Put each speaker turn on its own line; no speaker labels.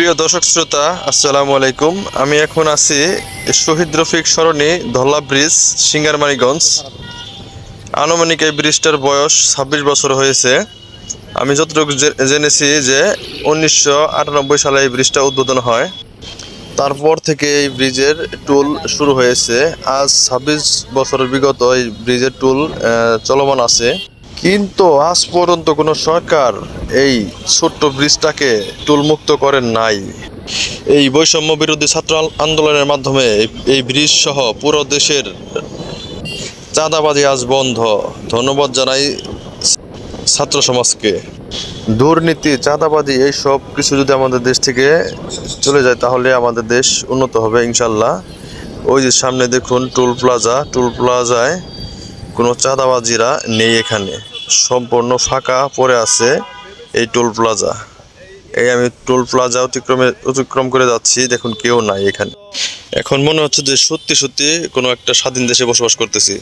প্রিয় দর্শক শ্রোতা, আসসালামু আলাইকুম। আমি এখন আছি শহীদ রফিক সরণি, ধল্লা ব্রিজ, সিঙ্গারমানিগঞ্জ। আনুমানিক এই ব্রিজটার বয়স ছাব্বিশ বছর হয়েছে। আমি যতটুকু জেনেছি যে উনিশশো আটানব্বই সালে এই ব্রিজটা উদ্বোধন হয়। তারপর থেকে এই ব্রিজের টুল শুরু হয়েছে। আজ ছাব্বিশ বছরের বিগত এই ব্রিজের টুল চলমান আছে। কিন্তু আজ পর্যন্ত কোনো সরকার এই ছোট্ট ব্রিজটাকে টুলমুক্ত করেন নাই। এই বৈষম্য বিরোধী ছাত্র আন্দোলনের মাধ্যমে এই- ব্রিজ সহ পুরো দেশের চাঁদাবাজি আজ বন্ধ। ধন্যবাদ জানাই ছাত্র সমাজকে। দুর্নীতি, চাঁদাবাজি এই সব কিছু যদি আমাদের দেশ থেকে চলে যায়, তাহলে আমাদের দেশ উন্নত হবে ইনশাল্লাহ। ওই যে সামনে দেখুন, টুল প্লাজা, টুল প্লাজায় কোনো চাঁদাবাজিরা নেই এখানে। সম্পূর্ণ ফাঁকা পড়ে আছে এই টোল প্লাজা। এই আমি টোল প্লাজা অতিক্রমে, অতিক্রম করে যাচ্ছি, দেখুন কেউ নাই এখানে। এখন মনে হচ্ছে যে সত্যি সত্যি কোনো একটা স্বাধীন দেশে বসবাস করতেছি।